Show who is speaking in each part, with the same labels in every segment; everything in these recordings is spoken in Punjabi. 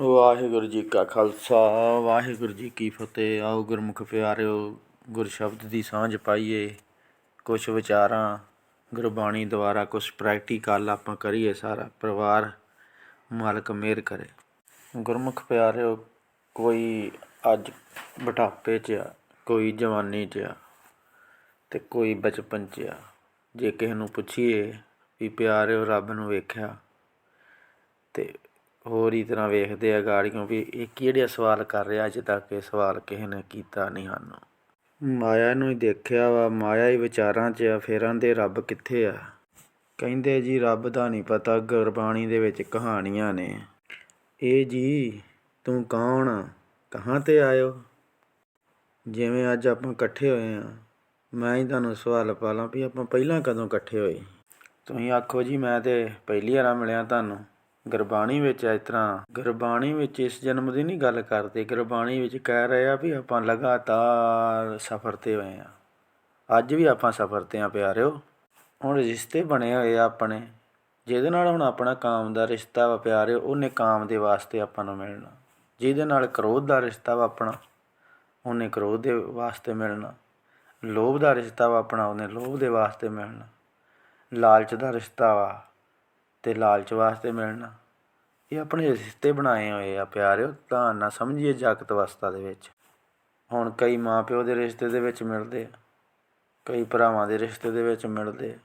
Speaker 1: ਵਾਹਿਗੁਰੂ ਜੀ ਕਾ ਖਾਲਸਾ, ਵਾਹਿਗੁਰੂ ਜੀ ਕੀ ਫਤਿਹ। ਆਓ ਗੁਰਮੁਖ ਪਿਆਰਿਓ, ਗੁਰ ਸ਼ਬਦ ਦੀ ਸਾਂਝ ਪਾਈਏ। ਕੁਝ ਵਿਚਾਰਾਂ, ਗੁਰਬਾਣੀ ਦੁਆਰਾ ਕੁਝ ਪ੍ਰੈਕਟੀਕਲ ਆਪਾਂ ਕਰੀਏ ਸਾਰਾ ਪਰਿਵਾਰ, ਮਾਲਕ ਮਿਹਰ ਕਰੇ। ਗੁਰਮੁਖ ਪਿਆਰਿਓ, ਕੋਈ ਅੱਜ ਬਟਾਪੇ 'ਚ ਆ, ਕੋਈ ਜਵਾਨੀ 'ਚ ਆ, ਤੇ ਕੋਈ ਬਚਪਨ 'ਚ ਆ, ਜੇ ਕਿਸੇ ਨੂੰ ਪੁੱਛੀਏ ਵੀ ਪਿਆਰਿਓ, ਰੱਬ ਨੂੰ ਵੇਖਿਆ, ਤੇ ਹੋਰ ਹੀ ਤਰ੍ਹਾਂ ਵੇਖਦੇ ਆ ਗਾੜੀਆਂ ਵੀ ਇਹ ਕਿਹੜੇ ਸਵਾਲ ਕਰ ਰਿਹਾ ਅੱਜ ਤੱਕ, ਇਹ ਸਵਾਲ ਕਿਸੇ ਨੇ ਕੀਤਾ ਨਹੀਂ ਸਾਨੂੰ। ਮਾਇਆ ਨੂੰ ਹੀ ਦੇਖਿਆ ਵਾ, ਮਾਇਆ ਹੀ ਵਿਚਾਰਾਂ 'ਚ ਆ, ਫੇਰਾਂ ਦੇ ਰੱਬ ਕਿੱਥੇ ਆ? ਕਹਿੰਦੇ ਜੀ ਰੱਬ ਦਾ ਨਹੀਂ ਪਤਾ, ਗੁਰਬਾਣੀ ਦੇ ਵਿੱਚ ਕਹਾਣੀਆਂ ਨੇ। ਇਹ ਜੀ, ਤੂੰ ਕੌਣ ਕਹਾਂ ਤੇ ਆਇਓ? ਜਿਵੇਂ ਅੱਜ ਆਪਾਂ ਇਕੱਠੇ ਹੋਏ ਆ, ਮੈਂ ਹੀ ਤੁਹਾਨੂੰ ਸਵਾਲ ਪਾ ਪਾਲਾਂ ਵੀ ਆਪਾਂ ਪਹਿਲਾਂ ਕਦੋਂ ਇਕੱਠੇ ਹੋਏ? ਤੁਸੀਂ ਆਖੋ ਜੀ, ਮੈਂ ਤੇ ਪਹਿਲੀ ਵਾਰ ਮਿਲਿਆ ਤੁਹਾਨੂੰ। ਗੁਰਬਾਣੀ ਵਿੱਚ ਇਸ ਤਰ੍ਹਾਂ, ਗੁਰਬਾਣੀ ਵਿੱਚ ਇਸ ਜਨਮ ਦੀ ਨਹੀਂ ਗੱਲ ਕਰਦੇ, ਗੁਰਬਾਣੀ ਵਿੱਚ ਕਹਿ ਰਹੇ ਆ ਵੀ ਆਪਾਂ ਲਗਾਤਾਰ ਸਫ਼ਰ ਤੇ ਹੋਏ ਆ। ਅੱਜ ਵੀ ਆਪਾਂ ਸਫ਼ਰ ਤੇ ਆ ਪਿਆਰਿਓ। ਹੁਣ ਰਿਸ਼ਤੇ ਬਣੇ ਹੋਏ ਆ ਆਪਣੇ, ਜਿਹਦੇ ਨਾਲ ਹੁਣ ਆਪਣਾ ਕਾਮ ਦਾ ਰਿਸ਼ਤਾ ਵਾ ਪਿਆਰਿਓ, ਉਹਨੇ ਕਾਮ ਦੇ ਵਾਸਤੇ ਆਪਾਂ ਨੂੰ ਮਿਲਣਾ। ਜਿਹਦੇ ਨਾਲ ਕ੍ਰੋਧ ਦਾ ਰਿਸ਼ਤਾ ਵਾ ਆਪਣਾ, ਉਹਨੇ ਕ੍ਰੋਧ ਦੇ ਵਾਸਤੇ ਮਿਲਣਾ। ਲੋਭ ਦਾ ਰਿਸ਼ਤਾ ਵਾ ਆਪਣਾ, ਉਹਨੇ ਲੋਭ ਦੇ ਵਾਸਤੇ ਮਿਲਣਾ। ਲਾਲਚ ਦਾ ਰਿਸ਼ਤਾ ਵਾ ਅਤੇ ਲਾਲਚ ਵਾਸਤੇ ਮਿਲਣਾ। ਇਹ ਆਪਣੇ ਰਿਸ਼ਤੇ ਬਣਾਏ ਹੋਏ ਆ ਪਿਆਰਿਓ, ਤਾਂ ਨਾ ਸਮਝੀਏ ਜਾਗਤ ਅਵਸਥਾ ਦੇ ਵਿੱਚ। ਹੁਣ ਕਈ ਮਾਂ ਪਿਓ ਦੇ ਰਿਸ਼ਤੇ ਦੇ ਵਿੱਚ ਮਿਲਦੇ ਆ, ਕਈ ਭਰਾਵਾਂ ਦੇ ਰਿਸ਼ਤੇ ਦੇ ਵਿੱਚ ਮਿਲਦੇ ਆ।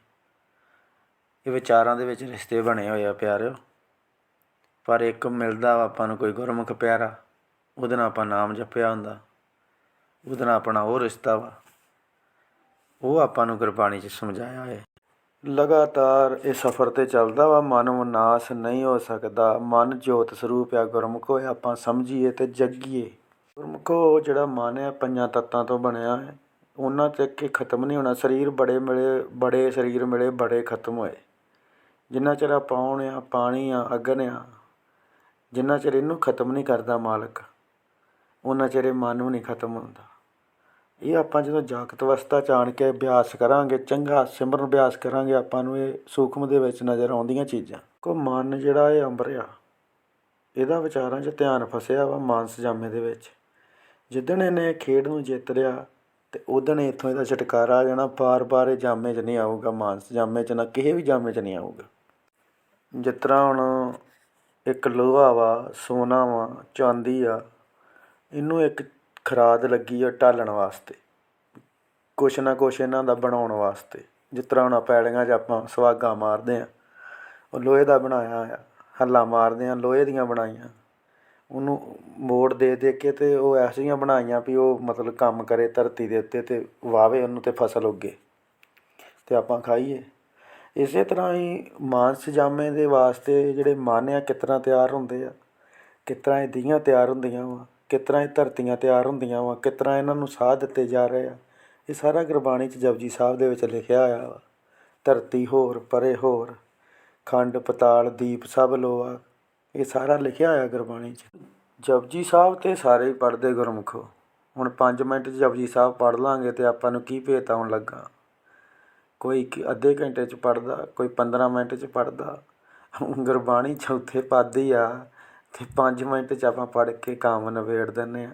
Speaker 1: ਇਹ ਵਿਚਾਰਾਂ ਦੇ ਵਿੱਚ ਰਿਸ਼ਤੇ ਬਣੇ ਹੋਏ ਆ ਪਿਆਰਿਓ। ਪਰ ਇੱਕ ਮਿਲਦਾ ਵਾ ਆਪਾਂ ਨੂੰ ਕੋਈ ਗੁਰਮੁਖ ਪਿਆਰਾ, ਉਹਦੇ ਨਾਲ ਆਪਾਂ ਨਾਮ ਜਪਿਆ ਹੁੰਦਾ। ਉਹਦੇ ਨਾਲ ਆਪਣਾ ਉਹ ਰਿਸ਼ਤਾ ਵਾ। ਉਹ ਆਪਾਂ ਨੂੰ ਗੁਰਬਾਣੀ 'ਚ ਸਮਝਾਇਆ ਹੈ ਲਗਾਤਾਰ ਇਹ ਸਫ਼ਰ ਤੇ ਚੱਲਦਾ ਵਾ, ਮਨ ਵਿਨਾਸ਼ ਨਹੀਂ ਹੋ ਸਕਦਾ। ਮਨ ਜੋਤ ਸਰੂਪ ਆ, ਗੁਰਮੁਖੋ ਇਹ ਆਪਾਂ ਸਮਝੀਏ ਤੇ ਜੱਗੀਏ। ਗੁਰਮੁਖੋ ਜਿਹੜਾ ਮਨ ਹੈ ਪੰਜਾਂ ਤੱਤਾਂ ਤੋਂ ਬਣਿਆ ਹੈ ਉਹਨਾਂ ਚ ਕਿ ਖਤਮ ਨਹੀਂ ਹੋਣਾ। ਸਰੀਰ ਬੜੇ ਮਿਲੇ, ਬੜੇ ਸਰੀਰ ਮਿਲੇ, ਬੜੇ ਖਤਮ ਹੋਏ। ਜਿੰਨਾ ਚਿਰ ਆ ਪਾਉਣ ਆ, ਪਾਣੀ ਆ, ਅਗਨ ਆ, ਜਿੰਨਾ ਚਿਰ ਇਹਨੂੰ ਖਤਮ ਨਹੀਂ ਕਰਦਾ ਮਾਲਕ, ਉਹਨਾਂ ਚਿਰ ਇਹ ਮਨ ਨੂੰ ਨਹੀਂ ਖਤਮ ਹੁੰਦਾ। ਇਹ ਆਪਾਂ ਜਦੋਂ ਜਾਗਤ ਅਵਸਥਾ ਚ ਆਣ ਕੇ ਅਭਿਆਸ ਕਰਾਂਗੇ, ਚੰਗਾ ਸਿਮਰਨ ਅਭਿਆਸ ਕਰਾਂਗੇ, ਆਪਾਂ ਨੂੰ ਇਹ ਸੂਖਮ ਦੇ ਵਿੱਚ ਨਜ਼ਰ ਆਉਂਦੀਆਂ ਚੀਜ਼ਾਂ। ਕੋ ਮਨ ਜਿਹੜਾ ਇਹ ਅੰਬਰਿਆ ਇਹਦਾ ਵਿਚਾਰਾਂ 'ਚ ਧਿਆਨ ਫਸਿਆ ਵਾ ਮਾਨਸ ਜਾਮੇ ਦੇ ਵਿੱਚ। ਜਿੱਦਣ ਇਹਨੇ ਖੇਡ ਨੂੰ ਜਿੱਤ ਲਿਆ, ਤੇ ਉਦਣ ਇੱਥੋਂ ਇਹਦਾ ਛਟਕਾਰਾ ਆ ਜਾਣਾ, ਬਾਰ-ਬਾਰ ਇਹ ਜਾਮੇ 'ਚ ਨਹੀਂ ਆਊਗਾ, ਮਾਨਸ ਜਾਮੇ 'ਚ ਨਾ ਕਿਸੇ ਵੀ ਜਾਮੇ 'ਚ ਨਹੀਂ ਆਊਗਾ। ਜਿਸ ਤਰ੍ਹਾਂ ਹੁਣ ਇੱਕ ਲੋਹਾ ਵਾ, ਸੋਨਾ ਵਾ, ਚਾਂਦੀ ਆ, ਇਹਨੂੰ ਇੱਕ ਖਰਾਦ ਲੱਗੀ ਆ ਢਾਲਣ ਵਾਸਤੇ। ਕੁਛ ਨਾ ਕੁਛ ਇਹਨਾਂ ਦਾ ਬਣਾਉਣ ਵਾਸਤੇ। ਜਿਸ ਤਰ੍ਹਾਂ ਹੁਣ ਪੈੜੀਆਂ 'ਚ ਆਪਾਂ ਸੁਹਾਗਾ ਮਾਰਦੇ ਹਾਂ, ਉਹ ਲੋਹੇ ਦਾ ਬਣਾਇਆ ਆ ਹੱਲਾ ਮਾਰਦੇ ਹਾਂ, ਲੋਹੇ ਦੀਆਂ ਬਣਾਈਆਂ। ਉਹਨੂੰ ਮੋੜ ਦੇ ਦੇ ਕੇ ਤੇ ਉਹ ਐਸੀਆਂ ਬਣਾਈਆਂ ਵੀ ਉਹ ਮਤਲਬ ਕੰਮ ਕਰੇ ਧਰਤੀ ਦੇ ਉੱਤੇ ਤੇ ਵਾਵੇ ਉਹਨੂੰ ਤੇ ਫਸਲ ਉੱਗੇ। ਤੇ ਆਪਾਂ ਖਾਈਏ। ਇਸੇ ਤਰ੍ਹਾਂ ਹੀ ਮਾਨਸ ਜਾਮੇ ਦੇ ਵਾਸਤੇ ਜਿਹੜੇ ਮਨ ਆ ਕਿਸ ਤਰ੍ਹਾਂ ਤਿਆਰ ਹੁੰਦੇ ਆ, ਕਿਸ ਤਰ੍ਹਾਂ ਇਹ ਦੀਆਂ ਤਿਆਰ ਹੁੰਦੀਆਂ ਵਾ। ਕਿਸ ਤਰ੍ਹਾਂ ਇਹ ਧਰਤੀਆਂ ਤਿਆਰ ਹੁੰਦੀਆਂ ਵਾ, ਕਿਸ ਤਰ੍ਹਾਂ ਇਹਨਾਂ ਨੂੰ ਸਾਹ ਦਿੱਤੇ ਜਾ ਰਹੇ ਆ। ਇਹ ਸਾਰਾ ਗੁਰਬਾਣੀ ਚ ਜਪਜੀ ਸਾਹਿਬ ਦੇ ਵਿੱਚ ਲਿਖਿਆ ਹੋਇਆ ਵਾ। ਧਰਤੀ ਹੋਰ, ਪਰੇ ਹੋਰ, ਖੰਡ, ਪਤਾਲ, ਦੀਪ ਸਭ ਲੋਆ ਇਹ ਸਾਰਾ ਲਿਖਿਆ ਹੋਇਆ ਗੁਰਬਾਣੀ ਚ। ਜਪਜੀ ਸਾਹਿਬ ਤੇ ਸਾਰੇ ਹੀ ਪੜ੍ਹਦੇ ਗੁਰਮੁਖੋ। ਹੁਣ 5 ਮਿੰਟ 'ਚ ਜਪਜੀ ਸਾਹਿਬ ਪੜ੍ਹ ਲਾਂਗੇ ਤੇ ਆਪਾਂ ਨੂੰ ਕੀ ਭੇਤ ਆਉਣ ਲੱਗਾ। ਕੋਈ ਕਿ- ਅੱਧੇ ਘੰਟੇ 'ਚ ਪੜ੍ਹਦਾ, ਕੋਈ 15 ਮਿੰਟ 'ਚ ਪੜ੍ਹਦਾ। ਗੁਰਬਾਣੀ ਚੌਥੇ ਪਦ ਹੀ ਆ। ਅਤੇ ਪੰਜ ਮਿੰਟ 'ਚ ਆਪਾਂ ਪੜ੍ਹ ਕੇ ਕੰਮ ਨਿਬੇੜ ਦਿੰਦੇ ਹਾਂ।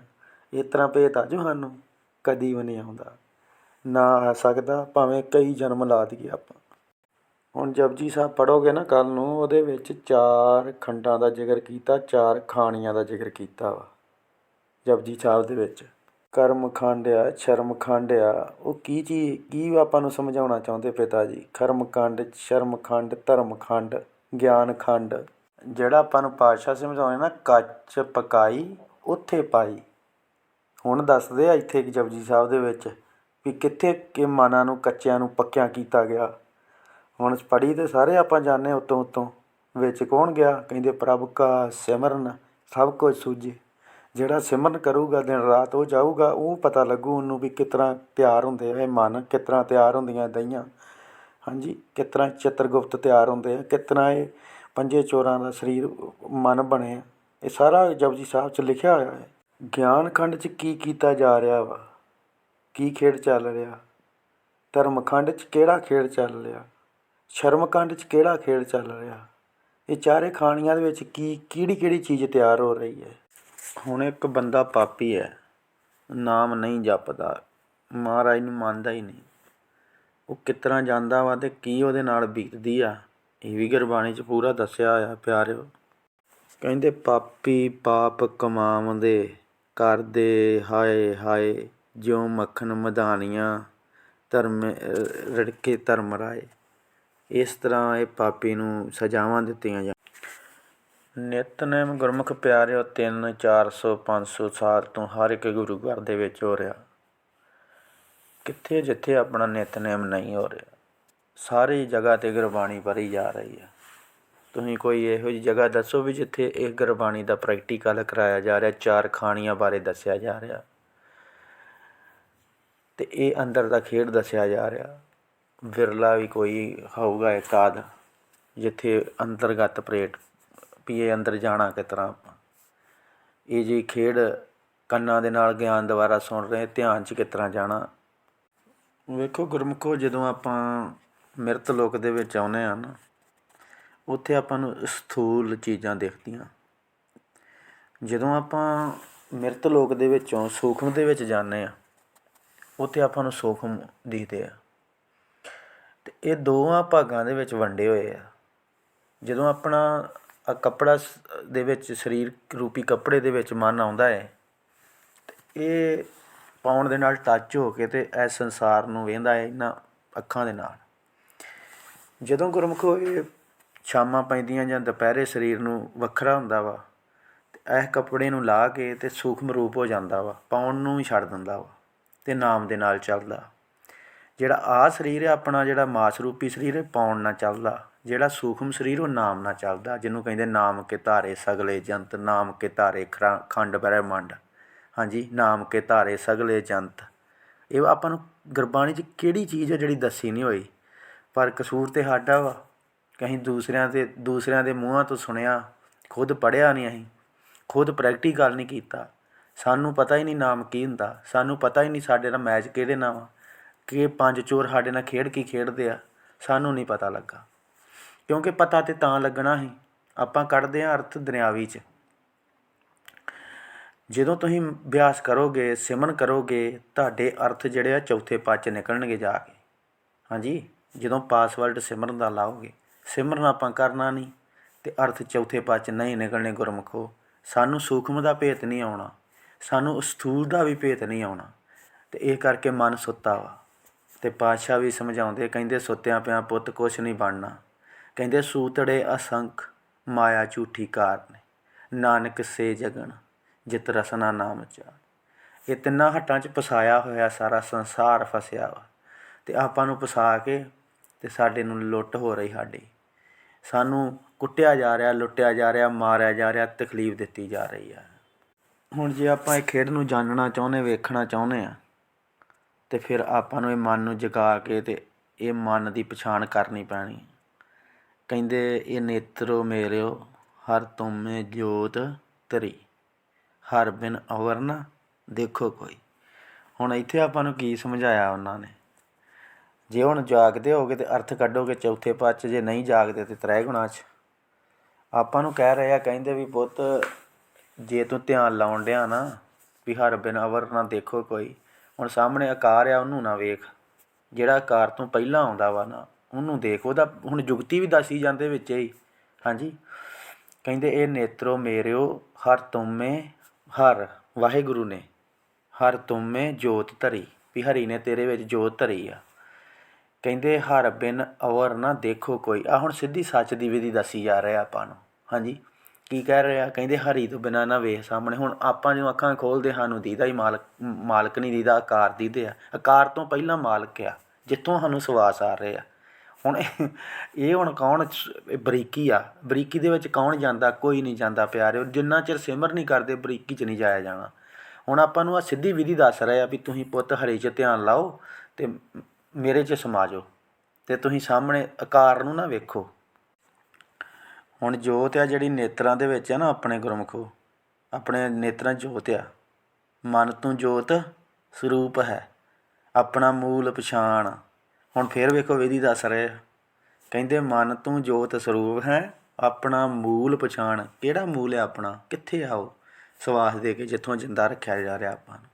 Speaker 1: ਇਸ ਤਰ੍ਹਾਂ ਭੇਤ ਆ ਜੋ ਸਾਨੂੰ, ਕਦੀ ਵੀ ਨਹੀਂ ਆਉਂਦਾ। ਨਾ ਆ ਸਕਦਾ, ਭਾਵੇਂ ਕਈ ਜਨਮ ਲਾ ਦਈਏ ਆਪਾਂ। ਹੁਣ ਜਪਜੀ ਸਾਹਿਬ ਪੜੋਗੇ ਨਾ ਕੱਲ ਨੂੰ, ਉਹਦੇ ਵਿੱਚ ਚਾਰ ਖੰਡਾਂ ਦਾ ਜ਼ਿਕਰ ਕੀਤਾ, ਚਾਰ ਖਾਣੀਆਂ ਦਾ ਜ਼ਿਕਰ ਕੀਤਾ ਵਾ। ਜਪਜੀ ਸਾਹਿਬ ਦੇ ਵਿੱਚ। ਕਰਮ ਖੰਡ ਆ, ਸ਼ਰਮ ਖੰਡ ਆ, ਉਹ ਕੀ ਚੀਜ਼, ਕੀ ਆਪਾਂ ਨੂੰ ਸਮਝਾਉਣਾ ਚਾਹੁੰਦੇ ਪਿਤਾ ਜੀ? ਕਰਮ ਖੰਡ, ਸ਼ਰਮ ਖੰਡ, ਧਰਮ ਖੰਡ, ਗਿਆਨ ਖੰਡ। ਜਿਹੜਾ ਆਪਾਂ ਨੂੰ ਪਾਤਸ਼ਾਹ ਸਮਝਾਉਣੇ ਨਾ, ਕੱਚ ਪਕਾਈ, ਉੱਥੇ ਪਾਈ। ਹੁਣ ਦੱਸਦੇ ਆ ਇੱਥੇ ਇੱਕ ਜਪਜੀ ਸਾਹਿਬ ਦੇ ਵਿੱਚ ਵੀ ਕਿੱਥੇ ਕਿ ਮਨਾਂ ਨੂੰ, ਕੱਚਿਆਂ ਨੂੰ ਪੱਕਿਆਂ ਕੀਤਾ ਗਿਆ। ਹੁਣ ਪੜ੍ਹੀ ਤੇ ਸਾਰੇ ਆਪਾਂ ਜਾਣਦੇ ਹਾਂ ਉਤੋਂ ਉਤੋਂ ਵਿੱਚ ਕੌਣ ਗਿਆ? ਕਹਿੰਦੇ ਪ੍ਰਭ ਕਾ ਸਿਮਰਨ, ਸਭ ਕੁਝ ਸੂਝੇ। ਜਿਹੜਾ ਸਿਮਰਨ ਕਰੂਗਾ, ਦਿਨ ਰਾਤ ਉਹ ਜਾਊਗਾ, ਉਹ ਪਤਾ ਲੱਗੂ ਉਹਨੂੰ ਵੀ ਕਿਸ ਤਰ੍ਹਾਂ ਤਿਆਰ ਹੁੰਦੇ ਆ, ਇਹ ਮਨ ਕਿਸ ਤਰ੍ਹਾਂ ਤਿਆਰ ਹੁੰਦੀਆਂ ਦਈਆਂ। ਹਾਂਜੀ, ਕਿਸ ਤਰ੍ਹਾਂ ਚਿੱਤਰਗੁਪਤ ਤਿਆਰ ਹੁੰਦੇ ਆ, ਕਿਸ ਤਰ੍ਹਾਂ ਇਹ ਪੰਜੇ ਚੋਰਾਂ ਦਾ ਸਰੀਰ, ਮਨ ਬਣੇ। ਇਹ ਸਾਰਾ ਜਪਜੀ ਸਾਹਿਬ 'ਚ ਲਿਖਿਆ ਹੋਇਆ ਹੈ। ਗਿਆਨ ਖੰਡ 'ਚ ਕੀ ਕੀਤਾ ਜਾ ਰਿਹਾ ਵਾ? ਕੀ ਖੇਡ ਚੱਲ ਰਿਹਾ? ਧਰਮ ਖੰਡ 'ਚ ਕਿਹੜਾ ਖੇਡ ਚੱਲ ਰਿਹਾ? ਸ਼ਰਮ ਖੰਡ 'ਚ ਕਿਹੜਾ ਖੇਡ ਚੱਲ ਰਿਹਾ? ਇਹ ਚਾਰੇ ਖਾਣੀਆਂ ਦੇ ਵਿੱਚ ਕੀ, ਕਿਹੜੀ ਕਿਹੜੀ ਚੀਜ਼ ਤਿਆਰ ਹੋ ਰਹੀ ਹੈ? ਹੁਣ ਇੱਕ ਬੰਦਾ ਪਾਪੀ ਹੈ। ਨਾਮ ਨਹੀਂ ਜਪਦਾ। ਮਹਾਰਾਜ ਨੂੰ ਮੰਨਦਾ ਹੀ ਨਹੀਂ। ਉਹ ਕਿਸ ਤਰ੍ਹਾਂ ਜਾਂਦਾ ਵਾ ਤੇ ਕੀ ਉਹਦੇ ਨਾਲ ਬੀਤਦੀ ਆ? ਇਹ ਵੀ ਗੁਰਬਾਣੀ 'ਚ ਪੂਰਾ ਦੱਸਿਆ ਹੋਇਆ, ਪਿਆਰਿਓ। ਕਹਿੰਦੇ, ਪਾਪੀ ਪਾਪ ਕਮਾਉਂਦੇ, ਕਰਦੇ ਹਾਏ ਹਾਏ, ਜਿਉ ਮੱਖਣ ਮਧਾਨੀਆਂ ਧਰਮ ਰੜਕੇ ਧਰਮ ਰਾਏ। ਇਸ ਤਰ੍ਹਾਂ ਇਹ ਪਾਪੀ ਨੂੰ ਸਜ਼ਾਵਾਂ ਦਿੱਤੀਆਂ ਜਾ ਨਿਤਨੇਮ ਗੁਰਮੁਖ ਪਿਆਰਿਓ 3 400 500 ਸਾਲ ਤੋਂ ਹਰ ਇੱਕ ਗੁਰੂ ਘਰ ਦੇ ਵਿੱਚ ਹੋ ਰਿਹਾ। ਕਿੱਥੇ ਜਿੱਥੇ ਆਪਣਾ ਨਿਤਨੇਮ ਨਹੀਂ ਹੋ ਰਿਹਾ। ਸਾਰੀ ਜਗ੍ਹਾ ਤੇ ਗੁਰਬਾਣੀ ਪੜ੍ਹੀ ਜਾ ਰਹੀ ਹੈ। ਤੁਸੀਂ ਕੋਈ ਇਹੋ ਜਿਹੀ ਜਗ੍ਹਾ ਦੱਸੋ ਵੀ ਜਿੱਥੇ ਇਹ ਗੁਰਬਾਣੀ ਦਾ ਪ੍ਰੈਕਟੀਕਲ ਕਰਾਇਆ ਜਾ ਰਿਹਾ, ਚਾਰ ਖਾਣੀਆਂ ਬਾਰੇ ਦੱਸਿਆ ਜਾ ਰਿਹਾ। ਤੇ ਇਹ ਅੰਦਰ ਦਾ ਖੇਡ ਦੱਸਿਆ ਜਾ ਰਿਹਾ। ਵਿਰਲਾ ਵੀ ਕੋਈ ਹੋਊਗਾ ਇਕਾਦ, ਜਿੱਥੇ ਅੰਤਰਗਤ ਪ੍ਰੇਟ, ਵੀ ਇਹ ਅੰਦਰ ਜਾਣਾ ਕਿਸ ਤਰ੍ਹਾਂ। ਇਹ ਜੀ ਖੇਡ ਕੰਨਾਂ ਦੇ ਨਾਲ ਗਿਆਨ ਦੁਆਰਾ ਸੁਣ ਰਹੇ, ਧਿਆਨ 'ਚ ਕਿਸ ਤਰ੍ਹਾਂ ਜਾਣਾ। ਵੇਖੋ ਗੁਰਮੁਖੋ ਜਦੋਂ ਆਪਾਂ ਮ੍ਰਿਤ ਲੋਕ ਦੇ ਵਿੱਚ ਆਉਂਦੇ ਹਾਂ ਨਾ, ਉੱਥੇ ਆਪਾਂ ਨੂੰ ਸਥੂਲ ਚੀਜ਼ਾਂ ਦਿਖਦੀਆਂ। ਜਦੋਂ ਆਪਾਂ ਮ੍ਰਿਤ ਲੋਕ ਦੇ ਵਿੱਚੋਂ ਸੂਖਮ ਦੇ ਵਿੱਚ ਜਾਂਦੇ ਆ ਉੱਥੇ ਆਪਾਂ ਨੂੰ ਸੂਖਮ ਦਿਖਦੇ ਆ। ਤੇ ਇਹ ਦੋਵਾਂ ਭਾਗਾਂ ਦੇ ਵਿੱਚ ਵੰਡੇ ਹੋਏ ਆ। ਜਦੋਂ ਆਪਣਾ ਕੱਪੜਾ ਸ- ਦੇ ਵਿੱਚ ਸਰੀਰ ਰੂਪੀ ਕੱਪੜੇ ਦੇ ਵਿੱਚ ਮਨ ਆਉਂਦਾ ਹੈ, ਤੇ ਇਹ ਪਾਉਣ ਦੇ ਨਾਲ ਟੱਚ ਹੋ ਕੇ ਤੇ ਇਹ ਸੰਸਾਰ ਨੂੰ ਵੇਂਦਾ ਹੈ ਇਹਨਾਂ ਅੱਖਾਂ ਦੇ ਨਾਲ। ਜਦੋਂ ਗੁਰਮੁਖੋ ਇਹ ਸ਼ਾਮਾਂ ਪੈਂਦੀਆਂ ਜਾਂ ਦੁਪਹਿਰੇ ਸਰੀਰ ਨੂੰ ਵੱਖਰਾ ਹੁੰਦਾ ਵਾ, ਤੇ ਇਹ ਕੱਪੜੇ ਨੂੰ ਲਾਹ ਕੇ ਤੇ ਸੂਖਮ ਰੂਪ ਹੋ ਜਾਂਦਾ ਵਾ, ਪਾਉਣ ਨੂੰ ਹੀ ਛੱਡ ਦਿੰਦਾ ਵਾ, ਤੇ ਨਾਮ ਦੇ ਨਾਲ ਚੱਲਦਾ। ਜਿਹੜਾ ਆ ਸਰੀਰ ਹੈ ਆਪਣਾ ਜਿਹੜਾ ਮਾਸ ਰੂਪੀ ਸਰੀਰ ਹੈ ਪਾਉਣ ਨਾਲ ਚੱਲਦਾ। ਜਿਹੜਾ ਸੂਖਮ ਸਰੀਰ, ਉਹ ਨਾਮ ਨਾਲ ਚੱਲਦਾ, ਜਿਹਨੂੰ ਕਹਿੰਦੇ ਨਾਮ ਕੇ ਧਾਰੇ ਸਗਲੇ ਜੰਤ, ਨਾਮ ਕੇ ਧਾਰੇ ਖਰਾ- ਖੰਡ ਬ੍ਰਹਿਮੰਡ ਹਾਂਜੀ, ਨਾਮ ਕੇ ਧਾਰੇ ਸਗਲੇ ਜੰਤ। ਇਹ ਆਪਾਂ ਨੂੰ ਗੁਰਬਾਣੀ 'ਚ ਕਿਹੜੀ ਚੀਜ਼ ਹੈ ਜਿਹੜੀ ਦੱਸੀ ਨਹੀਂ ਹੋਈ? ਪਰ ਕਸੂਰ ਤਾਂ ਸਾਡਾ ਵਾ ਕਿ ਅਸੀਂ ਦੂਸਰਿਆਂ ਦੇ ਦੂਸਰਿਆਂ ਦੇ ਮੂੰਹਾਂ ਤੋਂ ਸੁਣਿਆ, ਖੁਦ ਪੜ੍ਹਿਆ ਨਹੀਂ ਅਸੀਂ, ਖੁਦ ਪ੍ਰੈਕਟੀਕਲ ਨਹੀਂ ਕੀਤਾ। ਸਾਨੂੰ ਪਤਾ ਹੀ ਨਹੀਂ ਨਾਮ ਕੀ ਹੁੰਦਾ, ਸਾਨੂੰ ਪਤਾ ਹੀ ਨਹੀਂ ਸਾਡੇ ਨਾਲ ਮੈਚ ਕਿਹਦੇ ਨਾਲ ਵਾ, ਕਿ ਪੰਜ ਚੋਰ ਸਾਡੇ ਨਾਲ ਖੇਡ ਕੀ ਖੇਡਦੇ ਆ, ਸਾਨੂੰ ਨਹੀਂ ਪਤਾ ਲੱਗਾ। ਕਿਉਂਕਿ ਪਤਾ ਤੇ ਤਾਂ ਲੱਗਣਾ ਸੀ, ਆਪਾਂ ਕੱਢਦੇ ਆ ਅਰਥ ਦੁਨਿਆਵੀ ਚ। ਜਦੋਂ ਤੁਸੀਂ ਅਭਿਆਸ ਕਰੋਗੇ, ਸਿਮਰਨ ਕਰੋਗੇ, ਤੁਹਾਡੇ ਅਰਥ ਜਿਹੜੇ ਆ ਚੌਥੇ ਪਦ ਚ ਨਿਕਲਣਗੇ ਜਾ ਕੇ। ਹਾਂਜੀ? ਜਦੋਂ ਪਾਸਵਰਡ ਸਿਮਰਨ ਦਾ ਲਾਓਗੇ, ਸਿਮਰਨ ਆਪਾਂ ਕਰਨਾ ਨਹੀਂ ਤੇ ਅਰਥ ਚੌਥੇ ਪਦ ਚ ਨਹੀਂ ਨਿਕਲਣੇ ਗੁਰਮੁਖੋ। ਸਾਨੂੰ ਸੂਖਮ ਦਾ ਭੇਤ ਨਹੀਂ ਆਉਣਾ, ਸਾਨੂੰ ਸਥੂਲ ਦਾ ਵੀ ਭੇਤ ਨਹੀਂ ਆਉਣਾ। ਤੇ ਇਹ ਕਰਕੇ ਮਨ ਸੁੱਤਾ ਵਾ। ਤੇ ਪਾਤਸ਼ਾਹ ਵੀ ਸਮਝਾਉਂਦੇ, ਕਹਿੰਦੇ ਸੁੱਤਿਆਂ ਪਿਆ ਪੁੱਤ ਕੁਛ ਨਹੀਂ ਬਣਨਾ। ਕਹਿੰਦੇ ਸੂਤੜੇ ਅਸੰਖ, ਮਾਇਆ ਝੂਠੀ ਕਾਰਨ। ਨਾਨਕ ਸੇ ਜਗਣ, ਜਿਤ ਰਸਨਾ ਨਾਮ ਚਾਰ ਇਹ ਤਿੰਨਾਂ ਹੱਟਾਂ 'ਚ ਫਸਾਇਆ ਹੋਇਆ ਸਾਰਾ ਸੰਸਾਰ ਫਸਿਆ ਵਾ। ਤੇ ਆਪਾਂ ਨੂੰ ਫਸਾ ਕੇ ਤੇ ਸਾਡੇ ਨੂੰ ਲੁੱਟ ਹੋ ਰਹੀ ਸਾਡੀ। ਸਾਨੂੰ ਕੁੱਟਿਆ ਜਾ ਰਿਹਾ, ਲੁੱਟਿਆ ਜਾ ਰਿਹਾ, ਮਾਰਿਆ ਜਾ ਰਿਹਾ, ਤਕਲੀਫ ਦਿੱਤੀ ਜਾ ਰਹੀ ਆ। ਹੁਣ ਜੇ ਆਪਾਂ ਇਹ ਖੇਡ ਨੂੰ ਜਾਣਨਾ ਚਾਹੁੰਦੇ, ਵੇਖਣਾ ਚਾਹੁੰਦੇ ਆ, ਤੇ ਫਿਰ ਆਪਾਂ ਨੂੰ ਇਹ ਮਨ ਨੂੰ ਜਗਾ ਕੇ ਤੇ ਇਹ ਮਨ ਦੀ ਪਛਾਣ ਕਰਨੀ ਪੈਣੀ। ਕਹਿੰਦੇ, ਇਹ ਨੇਤਰੋ ਮੇਰਿਓ, ਹਰ ਤੁਮੇ ਜੋਤ ਤਰੀ ਹਰ ਬਿਨ ਅਵਰ ਦੇਖੋ ਕੋਈ। ਹੁਣ ਇੱਥੇ ਆਪਾਂ ਨੂੰ ਕੀ ਸਮਝਾਇਆ ਉਹਨਾਂ ਨੇ? ਜੇ ਹੁਣ ਜਾਗਦੇ ਹੋਗੇ ਤੇ ਅਰਥ ਕੱਢੋਗੇ ਚੌਥੇ ਪਦ 'ਚ ਜੇ ਨਹੀਂ ਜਾਗਦੇ ਤੇ ਤ੍ਰੈ ਗੁਣਾ 'ਚ। ਆਪਾਂ ਨੂੰ ਕਹਿ ਰਹੇ ਆ, ਕਹਿੰਦੇ ਵੀ ਪੁੱਤ ਜੇ ਤੂੰ ਧਿਆਨ ਲਾਉਣ ਡਿਆ ਨਾ ਵੀ ਹਰ ਬਿਨ ਅਵਰ ਨਾ ਦੇਖੋ ਕੋਈ, ਹੁਣ ਸਾਹਮਣੇ ਆਕਾਰ ਆ, ਉਹਨੂੰ ਨਾ ਵੇਖ। ਜਿਹੜਾ ਆਕਾਰ ਤੋਂ ਪਹਿਲਾਂ ਆਉਂਦਾ ਵਾ ਨਾ, ਉਹਨੂੰ ਦੇਖ। ਉਹਦਾ ਹੁਣ ਜੁਗਤੀ ਵੀ ਦੱਸੀ ਜਾਂਦੇ ਵਿੱਚ ਹੀ ਹਾਂਜੀ? ਕਹਿੰਦੇ, ਇਹ ਨੇਤਰੋ ਮੇਰਿਓ, ਹਰ ਤੁਮੇ, ਹਰ, ਵਾਹਿਗੁਰੂ ਨੇ, ਹਰ ਤੁਮੇ ਜੋਤ ਧਰੀ। ਵੀ ਹਰੀ ਨੇ ਤੇਰੇ ਵਿੱਚ ਜੋਤ ਧਰੀ ਆ। ਕਹਿੰਦੇ, ਹਰ ਬਿਨ ਅਵਰ ਨਾ ਦੇਖੋ ਕੋਈ। ਆ ਹੁਣ ਸਿੱਧੀ ਸੱਚ ਦੀ ਵਿਧੀ ਦੱਸੀ ਜਾ ਰਿਹਾ ਆਪਾਂ ਨੂੰ। ਹਾਂਜੀ? ਕੀ ਕਹਿ ਰਿਹਾ? ਕਹਿੰਦੇ, ਹਰੀ ਤੋਂ ਬਿਨਾ ਨਾ ਵੇਖ ਸਾਹਮਣੇ। ਹੁਣ ਆਪਾਂ ਜਦੋਂ ਅੱਖਾਂ ਖੋਲਦੇ ਸਾਨੂੰ ਦੀਦਾ ਹੀ ਮਾਲਕ ਮਾਲਕ ਨਹੀਂ ਦੀਦਾ, ਆਕਾਰ ਦੀਦੇ ਆ। ਆਕਾਰ ਤੋਂ ਪਹਿਲਾਂ ਮਾਲਕ ਆ, ਜਿੱਥੋਂ ਸਾਨੂੰ ਸਵਾਸ ਆ ਰਹੇ ਆ। ਹੁਣ ਇਹ- ਹੁਣ ਕੌਣ ਬਰੀਕੀ ਆ। ਬਰੀਕੀ ਦੇ ਵਿੱਚ ਕੌਣ ਜਾਂਦਾ? ਕੋਈ ਨਹੀਂ ਜਾਂਦਾ, ਪਿਆਰਿਓ। ਜਿੰਨਾ ਚਿਰ ਸਿਮਰ ਨਹੀਂ ਕਰਦੇ, ਬਰੀਕੀ 'ਚ ਨਹੀਂ ਜਾਇਆ ਜਾਣਾ। ਹੁਣ ਆਪਾਂ ਨੂੰ ਆ ਸਿੱਧੀ ਵਿਧੀ ਦੱਸ ਰਹੇ ਆ ਵੀ ਤੁਸੀਂ ਪੁੱਤ ਹਰੀ 'ਚ ਧਿਆਨ ਲਾਓ ਤੇ ਮੇਰੇ 'ਚ ਸਮਾ ਜਾਓ ਤੇ ਤੁਸੀਂ ਸਾਹਮਣੇ ਆਕਾਰ ਨੂੰ ਨਾ ਵੇਖੋ। ਹੁਣ ਜੋਤ ਆ ਜਿਹੜੀ ਨੇਤਰਾਂ ਦੇ ਵਿੱਚ ਆ ਨਾ ਆਪਣੇ ਗੁਰਮੁਖੋ, ਆਪਣੇ ਨੇਤਰਾਂ ਜੋਤ ਆ। ਮਨ ਤੋਂ ਜੋਤ ਸਰੂਪ ਹੈ, ਆਪਣਾ ਮੂਲ ਪਛਾਣ। ਹੁਣ ਫੇਰ ਵੇਖੋ ਵਿਧੀ ਦੱਸ ਰਹੇ ਆ। ਕਹਿੰਦੇ ਮਨ ਤੂੰ ਜੋਤ ਸਰੂਪ ਹੈ, ਆਪਣਾ ਮੂਲ ਪਛਾਣ। ਕਿਹੜਾ ਮੂਲ ਹੈ ਆਪਣਾ? ਕਿੱਥੇ ਆਓ ਸਵਾਸ ਦੇ ਕੇ ਜਿੱਥੋਂ ਜਿੰਦਾ ਰੱਖਿਆ ਜਾ ਰਿਹਾ ਆਪਾਂ ਨੂੰ।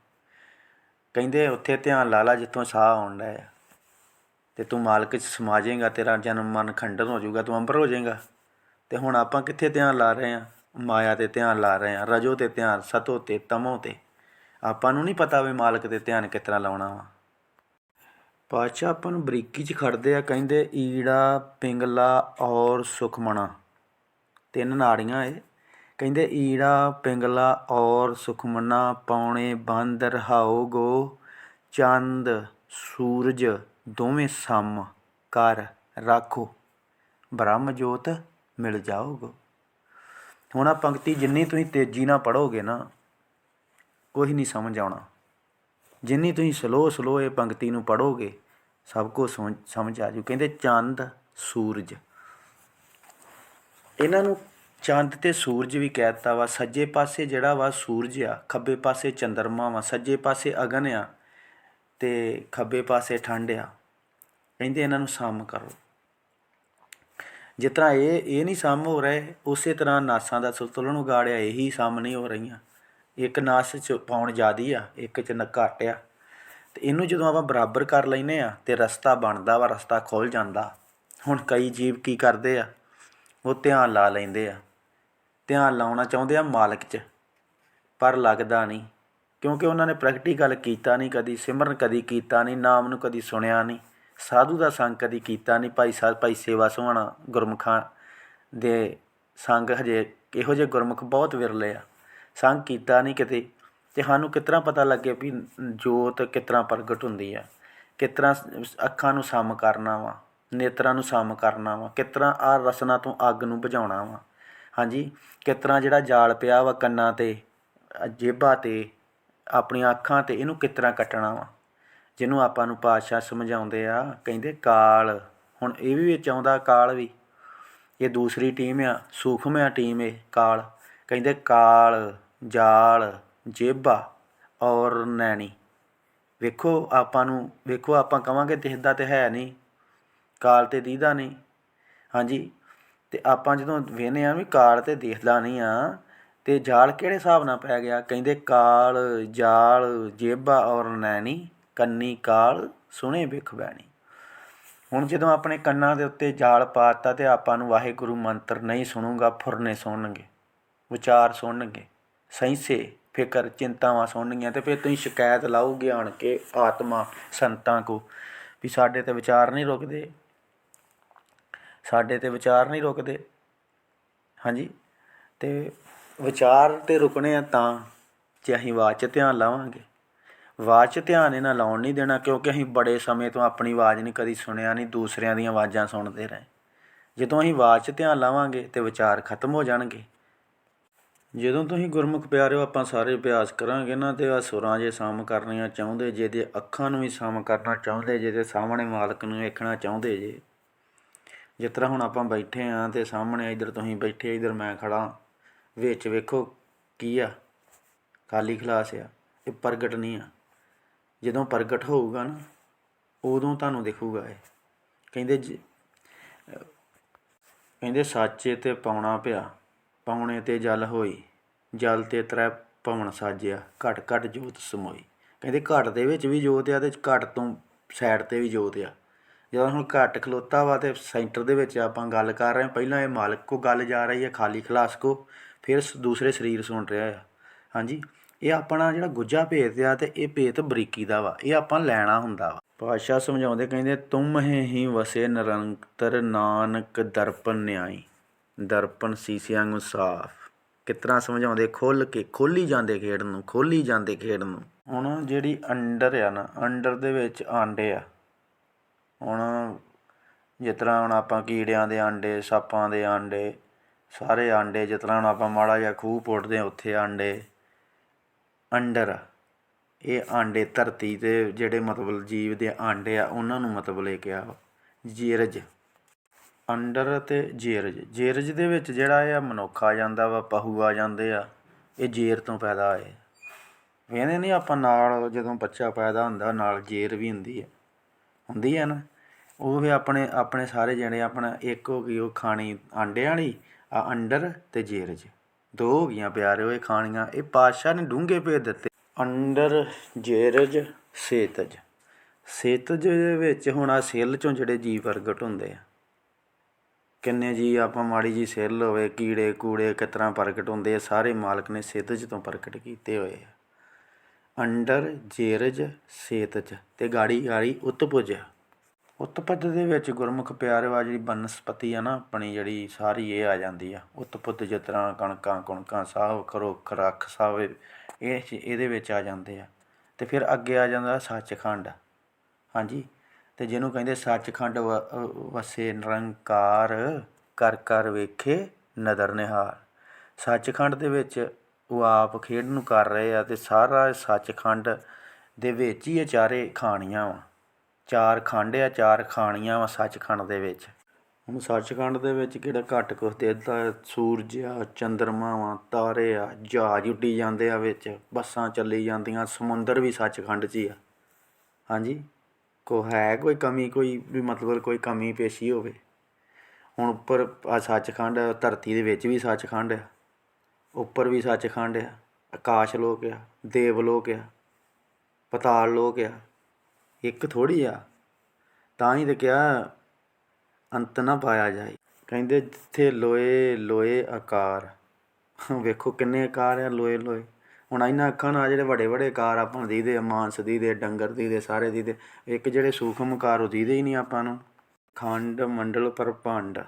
Speaker 1: ਕਹਿੰਦੇ ਉੱਥੇ ਧਿਆਨ ਲਾ ਲਾ ਜਿੱਥੋਂ ਸਾਹ ਆਉਣ ਡਿਆ ਆ। ਤੇ ਤੂੰ ਮਾਲਕ ਚ ਸਮਾ ਜਾਏਗਾ ਤੇਰਾ ਜਨਮ ਮਨ ਖੰਡਨ ਹੋ ਜਾਊਗਾ, ਤੂੰ ਅੰਬਰ ਹੋ ਜਾਏਗਾ। ਤੇ ਹੁਣ ਆਪਾਂ ਕਿੱਥੇ ਧਿਆਨ ਲਾ ਰਹੇ ਆ? ਮਾਇਆ ਤੇ ਧਿਆਨ ਲਾ ਰਹੇ ਆ, ਰਜੋ ਤੇ ਧਿਆਨ, ਸਤੋ ਤੇ, ਤਮੋ ਤੇ। ਆਪਾਂ ਨੂੰ ਨਹੀਂ ਪਤਾ ਵੀ ਮਾਲਕ ਤੇ ਧਿਆਨ ਕਿਸ ਤਰ੍ਹਾਂ ਲਾਉਣਾ ਵਾ। ਪਾਤਸ਼ਾਹ ਆਪਾਂ ਨੂੰ ਬਰੀਕੀ ਚ ਖੜਦੇ ਆ, ਕਹਿੰਦੇ, ਈੜਾ, ਪਿੰਗਲਾ ਔਰ ਸੁਖਮਣਾ। ਤਿੰਨ ਨਾੜੀਆਂ ਏ। ਕਹਿੰਦੇ, ਈੜਾ, ਪਿੰਗਲਾ ਔਰ ਸੁਖਮਣਾ, ਪੌਣੇ ਬੰਦ ਰਹਾਓ ਗੋ, ਚੰਦ, ਸੂਰਜ। ਦੋਵੇਂ ਸਮ ਕਰ ਰੱਖੋ। ਬ੍ਰਹਮ ਜੋਤ ਮਿਲ ਜਾਓਗੋ। ਹੁਣ ਆ ਪੰਕਤੀ ਜਿੰਨੀ ਤੁਸੀਂ ਤੇਜ਼ੀ ਨਾਲ ਪੜੋਗੇ ਨਾ ਕੋਈ ਨਹੀਂ ਸਮਝ ਆਉਣਾ। ਜਿੰਨੀ ਤੁਸੀਂ ਸਲੋ ਸਲੋ ਇਹ ਪੰਕਤੀ ਨੂੰ ਪੜੋਗੇ ਸਭ ਕੁਝ ਸਮਝ ਸਮਝ ਆ ਜੂ ਕਹਿੰਦੇ ਚੰਦ, ਸੂਰਜ। ਇਹਨਾਂ ਨੂੰ ਚੰਦ ਤੇ ਸੂਰਜ ਵੀ ਕਹਿ ਦਿੱਤਾ ਵਾ। ਸੱਜੇ ਪਾਸੇ ਜਿਹੜਾ ਵਾ ਸੂਰਜ ਆ, ਖੱਬੇ ਪਾਸੇ ਚੰਦਰਮਾ ਵਾ, ਸੱਜੇ ਪਾਸੇ ਅਗਨ ਆ ਤੇ ਖੱਬੇ ਪਾਸੇ ਠੰਡ ਆ। ਕਹਿੰਦੇ ਇਹਨਾਂ ਨੂੰ ਸਮ ਕਰੋ। ਜਿਸ ਤਰ੍ਹਾਂ ਇਹ ਇਹ ਨਹੀਂ ਸਮ ਹੋ ਰਹੇ, ਉਸੇ ਤਰ੍ਹਾਂ ਨਾਸਾਂ ਦਾ ਸੰਤੁਲਨ ਉਗਾੜਿਆ, ਇਹੀ ਸਮ ਨਹੀਂ ਹੋ ਰਹੀਆਂ। ਇੱਕ ਨਾਸ ਚ ਪਾਉਣ ਜ਼ਿਆਦੀ ਆ, ਇੱਕ ਚ ਨ ਘੱਟ ਆ। ਤੇ ਇਹਨੂੰ ਜਦੋਂ ਆਪਾਂ ਬਰਾਬਰ ਕਰ ਲੈਨੇ ਆ, ਤੇ ਰਸਤਾ ਬਣਦਾ ਵਾ, ਰਸਤਾ ਖੁੱਲ ਜਾਂਦਾ। ਹੁਣ ਕਈ ਜੀਵ ਕੀ ਕਰਦੇ ਆ? ਉਹ ਧਿਆਨ ਲਾ ਲੈਂਦੇ ਆ। ਧਿਆਨ ਲਾਉਣਾ ਚਾਹੁੰਦੇ ਆ ਮਾਲਕ 'ਚ, ਪਰ ਲੱਗਦਾ ਨਹੀਂ। ਕਿਉਂਕਿ ਉਹਨਾਂ ਨੇ ਪ੍ਰੈਕਟੀਕਲ ਕੀਤਾ ਨਹੀਂ, ਕਦੀ ਸਿਮਰਨ ਕਦੀ ਕੀਤਾ ਨਹੀਂ, ਨਾਮ ਨੂੰ ਕਦੀ ਸੁਣਿਆ ਨਹੀਂ, ਸਾਧੂ ਦਾ ਸੰਗ ਕਦੀ ਕੀਤਾ ਨਹੀਂ, ਭਾਈ ਸਾਹਿਬ ਭਾਈ ਸੇਵਾ ਸੁਹਾਣਾ ਗੁਰਮੁਖਾਂ ਦੇ ਸੰਗ ਹਜੇ ਇਹੋ ਜਿਹੇ ਗੁਰਮੁਖ ਬਹੁਤ ਵਿਰਲੇ ਆ। ਸੰਗ ਕੀਤਾ ਨਹੀਂ ਕਿਤੇ ਤੇ ਸਾਨੂੰ ਕਿਤਨਾ ਪਤਾ ਲੱਗੇ ਵੀ ਜੋਤ ਕਿਤਨਾ ਪ੍ਰਗਟ ਹੁੰਦੀ ਆ। ਕਿਤਨਾ ਅੱਖਾਂ ਨੂੰ ਸਮ ਕਰਨਾ ਵਾ, ਨੇਤਰਾਂ ਨੂੰ ਸਮ ਕਰਨਾ ਵਾ, ਕਿਤਨਾ ਆ ਰਸਨਾ ਤੋਂ ਅੱਗ ਨੂੰ ਬੁਝਾਉਣਾ ਵਾ। ਹਾਂਜੀ, ਕਿਤਨਾ ਜਿਹੜਾ ਜਾਲ ਪਿਆ ਵਾ ਕੰਨਾਂ ਤੇ ਜੇਬਾਂ ਤੇ ਆਪਣੀਆਂ ਅੱਖਾਂ ਤੇ ਇਹਨੂੰ ਕਿਤਨਾ ਕੱਟਣਾ ਵਾ? ਜਿਹਨੂੰ ਆਪਾਂ ਨੂੰ ਪਾਤਸ਼ਾਹ ਸਮਝਾਉਂਦੇ ਆ, ਕਹਿੰਦੇ ਕਾਲ। ਹੁਣ ਇਹ ਵੀ ਵਿੱਚ ਆਉਂਦਾ ਕਾਲ ਵੀ। ਇਹ ਦੂਸਰੀ ਟੀਮ ਆ, ਸੂਖਮ ਆ ਟੀਮ ਇਹ, ਕਾਲ। ਕਹਿੰਦੇ ਕਾਲ, ਜਾਲ, ਜੇਬਾ ਔਰ ਨੈਣੀ। ਵੇਖੋ ਆਪਾਂ ਨੂੰ, ਵੇਖੋ ਆਪਾਂ ਕਵਾਂਗੇ ਦਿਖਦਾ ਤੇ ਹੈ ਨਹੀਂ, ਕਾਲ ਤੇ ਦੀਦਾ ਨਹੀਂ। ਹਾਂਜੀ, ਤੇ ਆਪਾਂ ਜਦੋਂ ਵੇਖਨੇ ਆ ਵੀ ਕਾਲ ਤੇ ਦਿਖਦਾ ਨਹੀਂ ਆ ਅਤੇ ਜਾਲ ਕਿਹੜੇ ਹਿਸਾਬ ਨਾਲ ਪੈ ਗਿਆ? ਕਹਿੰਦੇ ਕਾਲ, ਜਾਲ, ਜੇਬਾ ਔਰ ਨੈਣੀ, ਕੰਨੀ ਕਾਲ, ਸੁਣੇ ਬਿਖ ਬੈਣੀ। ਹੁਣ ਜਦੋਂ ਆਪਣੇ ਕੰਨਾਂ ਦੇ ਉੱਤੇ ਜਾਲ ਪਾਤਾ ਤੇ ਆਪਾਂ ਨੂੰ ਵਾਹਿਗੁਰੂ ਮੰਤਰ ਨਹੀਂ ਸੁਣੂਗਾ, ਫੁਰਨੇ ਸੁਣਨਗੇ, ਵਿਚਾਰ ਸੁਣਨਗੇ ਸੈਂਸੇ ਫਿਕਰ, ਚਿੰਤਾਵਾਂ ਸੁਣਨਗੀਆਂ ਤੇ ਫਿਰ ਤੁਸੀਂ ਸ਼ਿਕਾਇਤ ਲਾਓਗੇ ਆਣ ਕੇ ਆਤਮਾ ਸੰਤਾਂ ਕੋ ਵੀ ਸਾਡੇ ਤੇ ਵਿਚਾਰ ਨਹੀਂ ਰੁਕਦੇ। ਸਾਡੇ ਤੇ ਵਿਚਾਰ ਨਹੀਂ ਰੁਕਦੇ। ਹਾਂਜੀ? ਤੇ ਵਿਚਾਰ ਤੇ ਰੁਕਣੇ ਆ ਤਾਂ ਜੇ ਅਸੀਂ ਆਵਾਜ਼ 'ਚ ਧਿਆਨ ਲਾਵਾਂਗੇ। ਆਵਾਜ਼ 'ਚ ਧਿਆਨ ਇਹਨਾਂ ਲਾਉਣ ਨਹੀਂ ਦੇਣਾ ਕਿਉਂਕਿ ਅਸੀਂ ਬੜੇ ਸਮੇਂ ਤੋਂ ਆਪਣੀ ਆਵਾਜ਼ ਨਹੀਂ ਕਦੀ ਸੁਣਿਆ ਨਹੀਂ, ਦੂਸਰਿਆਂ ਦੀਆਂ ਆਵਾਜ਼ਾਂ ਸੁਣਦੇ ਰਹੇ। ਜਦੋਂ ਅਸੀਂ ਆਵਾਜ਼ 'ਚ ਧਿਆਨ ਲਾਵਾਂਗੇ ਤੇ ਵਿਚਾਰ ਖਤਮ ਹੋ ਜਾਣਗੇ। ਜਦੋਂ ਤੁਸੀਂ ਗੁਰਮੁਖ ਪਿਆਰਿਓ, ਆਪਾਂ ਸਾਰੇ ਅਭਿਆਸ ਕਰਾਂਗੇ ਨਾ ਤੇ ਆ ਸੁਰਾਂ ਜੇ ਸਮ ਕਰਨੀਆਂ ਚਾਹੁੰਦੇ ਜੇ ਤੇ ਅੱਖਾਂ ਨੂੰ ਵੀ ਸਮ ਕਰਨਾ ਚਾਹੁੰਦੇ ਜੇ ਤੇ ਸਾਹਮਣੇ ਮਾਲਕ ਨੂੰ ਵੇਖਣਾ ਚਾਹੁੰਦੇ ਜੇ। ਜਿਸ ਤਰ੍ਹਾਂ ਹੁਣ ਆਪਾਂ ਬੈਠੇ ਆਂ ਤੇ ਸਾਹਮਣੇ ਇਧਰ ਤੁਸੀਂ ਬੈਠੇ, ਇਧਰ ਮੈਂ ਖੜਾ ਵਿੱਚ ਵੇਖੋ ਕੀ ਆ, ਖਾਲੀ ਖਲਾਸ ਆ, ਇਹ ਪ੍ਰਗਟ ਨਹੀਂ ਆ। ਜਦੋਂ ਪ੍ਰਗਟ ਹੋਊਗਾ ਨਾ, ਉਦੋਂ ਤੁਹਾਨੂੰ ਦਿਖੂਗਾ ਇਹ। ਕਹਿੰਦੇ ਜ- ਕਹਿੰਦੇ ਸਾਚੇ ਤੇ ਪਾਉਣਾ ਪਿਆ ਪਾਉਣੇ ਤੇ ਜਲ ਹੋਈ, ਜਲ ਤੇ ਤ੍ਰੈ ਪਵਨ ਸਾਜਿਆ, ਘਟ ਘਟ ਜੋਤ ਸਮੋਈ। ਕਹਿੰਦੇ ਘਟ ਦੇ ਵਿੱਚ ਵੀ ਜੋਤ ਆ ਤੇ ਘਟ ਤੋਂ ਸਾਈਡ ਤੇ ਵੀ ਜੋਤ ਆ। ਜਦੋਂ ਹੁਣ ਘਟ ਖਲੋਤਾ ਵਾ ਤੇ ਸੈਂਟਰ ਦੇ ਵਿੱਚ ਆਪਾਂ ਗੱਲ ਕਰ ਰਹੇ ਹਾਂ, ਪਹਿਲਾਂ ਇਹ ਮਾਲਕ ਕੋ ਗੱਲ ਜਾ ਰਹੀ ਹੈ, ਖਾਲੀ ਖਲਾਸ ਕੋ। ਫਿਰ ਸ- ਦੂਸਰੇ ਸਰੀਰ ਸੁਣ ਰਿਹਾ ਆ। ਹਾਂਜੀ। ਇਹ ਆਪਣਾ ਜਿਹੜਾ ਗੁੱਜਾ ਭੇਤ ਆ ਤੇ ਇਹ ਭੇਤ ਬਰੀਕੀ ਦਾ ਵਾ। ਇਹ ਆਪਾਂ ਲੈਣਾ ਹੁੰਦਾ ਵਾ। ਭਾਸ਼ਾ ਸਮਝਾਉਂਦੇ ਕਹਿੰਦੇ, ਤੁਮ ਹੈ ਹੀ ਵਸੇ ਨਿਰੰਤਰ ਨਾਨਕ ਦਰਪਨ ਨਿਆਈ। ਦਰਪਨ ਸੀਸਿਆਂ ਨੂੰ ਸਾਫ਼। ਕਿਤਨਾ ਸਮਝਾਉਂਦੇ? ਖੁੱਲ ਕੇ, ਖੋਲੀ ਜਾਂਦੇ ਖੇਡ ਨੂੰ, ਖੋਲੀ ਜਾਂਦੇ ਖੇਡ ਨੂੰ। ਹੁਣ ਜਿਹੜੀ ਅੰਡਰ ਆ ਨਾ, ਅੰਡਰ ਦੇ ਵਿੱਚ ਆਂਡੇ ਆ। ਹੁਣ ਜਿਸ ਤਰ੍ਹਾਂ ਹੁਣ ਆਪਾਂ ਕੀੜਿਆਂ ਦੇ ਆਂਡੇ, ਸੱਪਾਂ ਦੇ ਆਂਡੇ ਸਾਰੇ ਆਂਡੇ, ਜਿਸ ਤਰ੍ਹਾਂ ਹੁਣ ਆਪਾਂ ਮਾੜਾ ਜਿਹਾ ਖੂਹ ਪੁੱਟਦੇ ਹਾਂ, ਉੱਥੇ ਆਂਡੇ, ਅੰਡਰ। ਇਹ ਆਂਡੇ ਧਰਤੀ ਤੇ ਜਿਹੜੇ ਮਤਲਬ ਜੀਵ ਦੇ ਆਂਡੇ ਆ, ਉਹਨਾਂ ਨੂੰ ਮਤਲਬ ਇਹ ਕਿਹਾ ਆ ਜੀਰਜ। ਅੰਡਰ ਤੇ ਜੀਰਜ। ਜੀਰਜ ਦੇ ਵਿੱਚ ਜਿਹੜਾ ਇਹ ਮਨੁੱਖ ਆ ਜਾਂਦਾ ਵਾ, ਪਹੂ ਆ ਜਾਂਦੇ ਆ, ਇਹ ਜੇਰ ਤੋਂ ਪੈਦਾ ਹੋਏ। ਵੇਖਦੇ ਨਹੀਂ ਆਪਾਂ ਨਾਲ ਜਦੋਂ ਬੱਚਾ ਪੈਦਾ ਹੁੰਦਾ, ਨਾਲ ਜੇਰ ਵੀ ਹੁੰਦੀ ਹੈ ਹੁੰਦੀ ਹੈ ਨਾ। ਉਹ ਵੀ ਆਪਣੇ ਆਪਣੇ ਸਾਰੇ ਜਣੇ ਆਪਣਾ ਇੱਕ ਹੋ ਗਈ, ਉਹ ਖਾਣੀ ਆਂਡੇ ਵਾਲੀ ਆ ਅੰਡਰ ਤੇ ਜੇਰਜ। ਦੋ ਹੋ ਗਈਆਂ ਪਿਆਰੇ ਹੋਏ ਖਾਣੀਆਂ। ਇਹ ਪਾਤਸ਼ਾਹ ਨੇ ਡੂੰਘੇ ਭੇਜ ਦਿੱਤੇ। ਅੰਡਰ, ਜੇਰਜ, ਸੇਤਜ। ਸੇਤਜ ਦੇ ਵਿੱਚ ਹੁਣ ਆ ਸੇਲ ਚੋਂ ਜਿਹੜੇ ਜੀ ਪ੍ਰਗਟ ਹੁੰਦੇ ਆ। ਕਿੰਨੇ ਜੀ ਆਪਾਂ ਮਾੜੀ ਜੀ ਸੇਲ ਹੋਵੇ, ਕੀੜੇ ਕੂੜੇ ਕਿਸ ਤਰ੍ਹਾਂ ਪ੍ਰਗਟ ਹੁੰਦੇ ਆ, ਸਾਰੇ ਮਾਲਕ ਨੇ ਸੇਤਜ ਤੋਂ ਪ੍ਰਗਟ ਕੀਤੇ ਹੋਏ ਆ। ਅੰਡਰ, ਜੇਰਜ, ਸੇਤਜ। ਤੇ ਗਾੜੀ ਗਾੜੀ ਉਤਪੁਜ ਉਤਪਦ ਦੇ ਵਿੱਚ ਗੁਰਮੁਖ ਪਿਆਰਿਓ ਆ ਜਿਹੜੀ ਬਨਸਪਤੀ ਆ ਨਾ, ਆਪਣੀ ਜਿਹੜੀ ਸਾਰੀ ਇਹ ਆ ਜਾਂਦੀ ਆ। ਉਤਪੁੱਤ ਜਿਸ ਤਰ੍ਹਾਂ ਕਣਕਾਂ, ਕੁਣਕਾਂ, ਸਾਹ ਖਰੋ ਖਰਖ ਸਾਵੇ ਇਹ ਇਹਦੇ ਵਿੱਚ ਆ ਜਾਂਦੇ ਆ। ਤੇ ਫਿਰ ਅੱਗੇ ਆ ਜਾਂਦਾ ਸੱਚਖੰਡ। ਹਾਂਜੀ? ਤੇ ਜਿਹਨੂੰ ਕਹਿੰਦੇ ਸੱਚਖੰਡ ਵ- ਵਸੇ ਨਿਰੰਕਾਰ, ਕਰ ਕਰ ਵੇਖੇ ਨਦਰ ਨਿਹਾਲ। ਸੱਚਖੰਡ ਦੇ ਵਿੱਚ ਉਹ ਆਪ ਖੇਡ ਨੂੰ ਕਰ ਰਹੇ ਆ ਤੇ ਸਾਰਾ ਸੱਚਖੰਡ ਦੇ ਵਿੱਚ ਹੀ ਇਹ ਚਾਰੇ ਖਾਣੀਆਂ ਵਾ। ਚਾਰ ਖੰਡ ਆ, ਚਾਰ ਖਾਣੀਆਂ ਵਾ ਸੱਚਖੰਡ ਦੇ ਵਿੱਚ। ਹੁਣ ਸੱਚਖੰਡ ਦੇ ਵਿੱਚ ਕਿਹੜਾ ਘੱਟ ਕੁਛ ਦੇਖਦਾ ਸੂਰਜ ਆ, ਚੰਦਰਮਾ ਵਾ, ਤਾਰੇ ਆ, ਜਹਾਜ਼ ਉੱਡੀ ਜਾਂਦੇ ਆ ਵਿੱਚ, ਬੱਸਾਂ ਚੱਲੀ ਜਾਂਦੀਆਂ, ਸਮੁੰਦਰ ਵੀ ਸੱਚਖੰਡ 'ਚ ਹੀ ਆ। ਹਾਂਜੀ? ਕੋ ਹੈ ਕੋਈ ਕਮੀ, ਕੋਈ ਵੀ ਮਤਲਬ ਕੋਈ ਕਮੀ ਪੇਸ਼ੀ ਹੋਵੇ? ਹੁਣ ਉੱਪਰ ਆ ਸੱਚਖੰਡ, ਧਰਤੀ ਦੇ ਵਿੱਚ ਵੀ ਸੱਚਖੰਡ ਆ। ਉੱਪਰ ਵੀ ਸੱਚਖੰਡ ਆ। ਆਕਾਸ਼ ਲੋਕ ਆ, ਦੇਵ ਲੋਕ ਆ, ਪਤਾਲ ਲੋਕ ਆ। ਇੱਕ ਥੋੜੀ ਆ ਤਾਂ ਹੀ ਤੇ ਕਿਹਾ ਅੰਤ ਨਾ ਪਾਇਆ ਜਾਏ। ਕਹਿੰਦੇ ਜਿੱਥੇ ਲੋਏ ਲੋਏ ਆਕਾਰ। ਵੇਖੋ ਕਿੰਨੇ ਆਕਾਰ ਆ ਲੋਏ ਲੋਏ। ਹੁਣ ਇਹਨਾਂ ਅੱਖਾਂ ਨਾਲ ਜਿਹੜੇ ਵੱਡੇ ਵੱਡੇ ਆਕਾਰ ਆਪਾਂ ਨੂੰ ਦੀਦੇ ਆ, ਮਾਨਸ ਦੀਦੇ ਡੰਗਰ ਦੀ ਦੇ ਸਾਰੇ ਦੀ ਦੇ ਇੱਕ ਜਿਹੜੇ ਸੂਖਮ ਆਕਾਰ ਉਹ ਦੀਦੇ ਹੀ ਨਹੀਂ ਆਪਾਂ ਨੂੰ। ਖੰਡ ਮੰਡਲ ਪਰਪੰਡ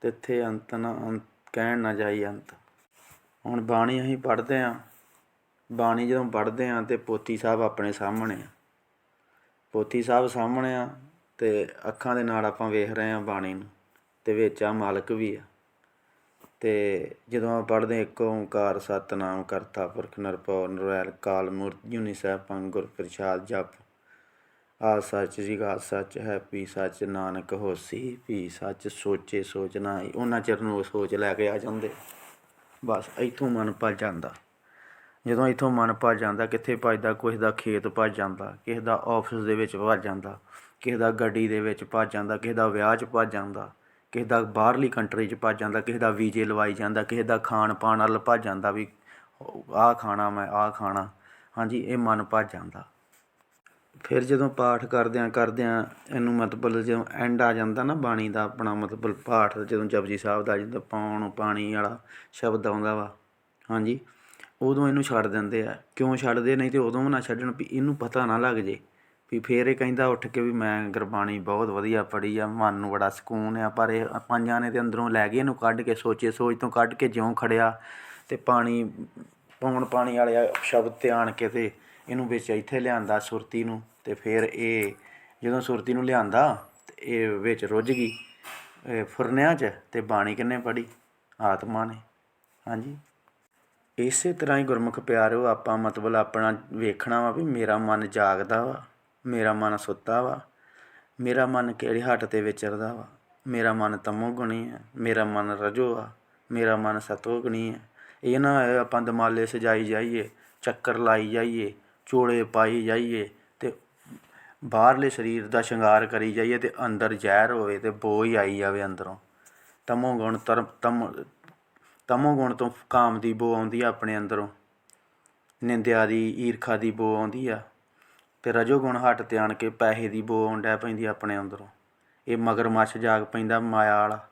Speaker 1: ਤਿੱਥੇ ਅੰਤ ਨਾ ਅੰਤ ਕਹਿਣ ਨਾ ਜਾਈ ਅੰਤ। ਹੁਣ ਬਾਣੀ ਅਸੀਂ ਪੜ੍ਹਦੇ ਆਂ ਬਾਣੀ ਜਦੋਂ ਪੜ੍ਹਦੇ ਆਂ ਤੇ ਪੋਤੀ ਸਾਹਿਬ ਆਪਣੇ ਸਾਹਮਣੇ ਆ। ਪੋਥੀ ਸਾਹਿਬ ਸਾਹਮਣੇ ਆ ਤੇ ਅੱਖਾਂ ਦੇ ਨਾਲ ਆਪਾਂ ਵੇਖ ਰਹੇ ਆ ਬਾਣੀ ਨੂੰ ਤੇ ਵਿੱਚ ਆ ਮਾਲਕ ਵੀ ਆ। ਤੇ ਜਦੋਂ ਆਪਾਂ ਪੜ੍ਹਦੇ ਇੱਕ ਓੰਕਾਰ ਸਤਨਾਮ ਕਰਤਾ ਪੁਰਖ ਨਿਰਭਉ, ਨਿਰਵੈਰ ਕਾਲ ਮੂਰਤ ਜੁਨੀ ਪੰਗ ਗੁਰ ਪ੍ਰਸਾਦ ਜਪ। ਆ ਸੱਚ ਜੀ ਜੀਗਾ ਸੱਚ ਹੈ, ਪੀ ਸੱਚ ਨਾਨਕ ਹੋਸੀ, ਪੀ ਸੱਚ ਸੋਚੇ ਸੋਚਣਾ ਉਹਨਾਂ ਚਿਰ ਨੂੰ ਉਹ ਸੋਚ ਲੈ ਕੇ ਆ ਜਾਂਦੇ। ਬਸ ਇੱਥੋਂ ਮਨ ਭੱਜ ਜਾਂਦਾ। ਜਦੋਂ ਇੱਥੋਂ ਮਨ ਭੱਜ ਜਾਂਦਾ, ਕਿੱਥੇ ਭੱਜਦਾ, ਕਿਸੇ ਦਾ ਖੇਤ ਭੱਜ ਜਾਂਦਾ, ਕਿਸੇ ਦਾ ਆਫਿਸ ਦੇ ਵਿੱਚ ਭੱਜ ਜਾਂਦਾ, ਕਿਸੇ ਦਾ ਗੱਡੀ ਦੇ ਵਿੱਚ ਭੱਜ ਜਾਂਦਾ, ਕਿਸੇ ਦਾ ਵਿਆਹ 'ਚ ਭੱਜ ਜਾਂਦਾ, ਕਿਸੇ ਦਾ ਬਾਹਰਲੀ ਕੰਟਰੀ 'ਚ ਭੱਜ ਜਾਂਦਾ, ਕਿਸੇ ਦਾ ਵੀਜ਼ੇ ਲਵਾਈ ਜਾਂਦਾ, ਕਿਸੇ ਦਾ ਖਾਣ ਪਾਣ ਵੱਲ ਭੱਜ ਜਾਂਦਾ ਵੀ ਆਹ ਖਾਣਾ ਮੈਂ ਆਹ ਖਾਣਾ। ਹਾਂਜੀ, ਇਹ ਮਨ ਭੱਜ ਜਾਂਦਾ। ਫਿਰ ਜਦੋਂ ਪਾਠ ਕਰਦਿਆਂ ਕਰਦਿਆਂ ਇਹਨੂੰ ਮਤਲਬ ਜਦੋਂ ਐਂਡ ਆ ਜਾਂਦਾ ਨਾ ਬਾਣੀ ਦਾ ਆਪਣਾ ਮਤਲਬ ਪਾਠ, ਜਦੋਂ ਜਪਜੀ ਸਾਹਿਬ ਦਾ ਜਦੋਂ ਪਾਉਣ ਪਾਣੀ ਵਾਲਾ ਸ਼ਬਦ ਆਉਂਦਾ ਵਾ। ਹਾਂਜੀ। ਉਦੋਂ ਇਹਨੂੰ ਛੱਡ ਦਿੰਦੇ ਆ। ਕਿਉਂ ਛੱਡਦੇ? ਨਹੀਂ ਤੇ ਉਦੋਂ ਵੀ ਨਾ ਛੱਡਣ ਵੀ ਇਹਨੂੰ ਪਤਾ ਨਾ ਲੱਗ ਜੇ ਵੀ ਫੇਰ ਇਹ ਕਹਿੰਦਾ ਉੱਠ ਕੇ ਵੀ ਮੈਂ ਗੁਰਬਾਣੀ ਬਹੁਤ ਵਧੀਆ ਪੜ੍ਹੀ ਆ, ਮਨ ਨੂੰ ਬੜਾ ਸਕੂਨ ਆ, ਪਰ ਇਹ ਪੰਜਾਂ ਨੇ ਤੇ ਅੰਦਰੋਂ ਲੈ ਗਏ ਇਹਨੂੰ ਕੱਢ ਕੇ, ਸੋਚੇ ਸੋਚ ਤੋਂ ਕੱਢ ਕੇ ਜਿਉਂ ਖੜਿਆ ਤੇ ਪਾਣੀ ਪੌਣ ਪਾਣੀ ਵਾਲੇ ਸ਼ਬਦ ਤੇ ਆਣ ਕੇ ਤੇ ਇਹਨੂੰ ਵਿੱਚ ਇੱਥੇ ਲਿਆਂਦਾ ਸੁਰਤੀ ਨੂੰ ਤੇ ਫਿਰ ਇਹ ਜਦੋਂ ਸੁਰਤੀ ਨੂੰ ਲਿਆਂਦਾ ਤੇ ਇਹ ਵਿੱਚ ਰੁੱਝ ਗਈ ਫੁਰਨਿਆਂ 'ਚ ਤੇ ਬਾਣੀ ਕਿੰਨੇ ਪੜ੍ਹੀ? ਆਤਮਾ ਨੇ। ਹਾਂਜੀ। ਇਸੇ ਤਰ੍ਹਾਂ ਹੀ ਗੁਰਮੁਖ ਪਿਆਰਿਓ ਆਪਾਂ ਮਤਲਬ ਆਪਣਾ ਵੇਖਣਾ ਵਾ ਵੀ ਮੇਰਾ ਮਨ ਜਾਗਦਾ ਵਾ, ਮੇਰਾ ਮਨ ਸੁੱਤਾ ਵਾ, ਮੇਰਾ ਮਨ ਕਿਹੜੇ ਹੱਟ ਤੇ ਵਿਚਰਦਾ ਵਾ, ਮੇਰਾ ਮਨ ਤਮੋ ਗੁਣੀ ਹੈ ਮੇਰਾ ਮਨ ਰਜੋ ਆ, ਮੇਰਾ ਮਨ ਸਤੋ ਗੁਣੀ ਹੈ ਇਹ ਨਾ ਹੋਏ ਆਪਾਂ ਦਮਾਲੇ ਸਜਾਈ ਜਾਈਏ, ਚੱਕਰ ਲਾਈ ਜਾਈਏ, ਚੋਲੇ ਪਾਈ ਜਾਈਏ ਤੇ ਬਾਹਰਲੇ ਸਰੀਰ ਦਾ ਸ਼ਿੰਗਾਰ ਕਰੀ ਜਾਈਏ ਤੇ ਅੰਦਰ ਜ਼ਹਿਰ ਹੋਵੇ ਤੇ ਬੋ ਹੀ ਆਈ ਜਾਵੇ ਅੰਦਰੋਂ। ਤਮੋ ਗੁਣ ਤਰ ਤਮ ਤਮੋ ਗੁਣ ਤੋਂ ਕਾਮ ਦੀ ਬੋ ਆਉਂਦੀ ਆ ਆਪਣੇ ਅੰਦਰੋਂ। ਨਿੰਦਿਆ ਦੀ, ਈਰਖਾ ਦੀ ਬੋ ਆਉਂਦੀ ਆ। ਤੇ ਰਜੋ ਗੁਣ ਹੱਟ ਤੇ ਆਣ ਕੇ ਪੈਸੇ ਦੀ ਬੋ ਆਉਣ ਡੈ ਪੈਂਦੀ ਆਪਣੇ ਅੰਦਰੋਂ। ਇਹ ਮਗਰਮੱਛ ਜਾਗ ਪੈਂਦਾ ਮਾਇਆ ਵਾਲਾ।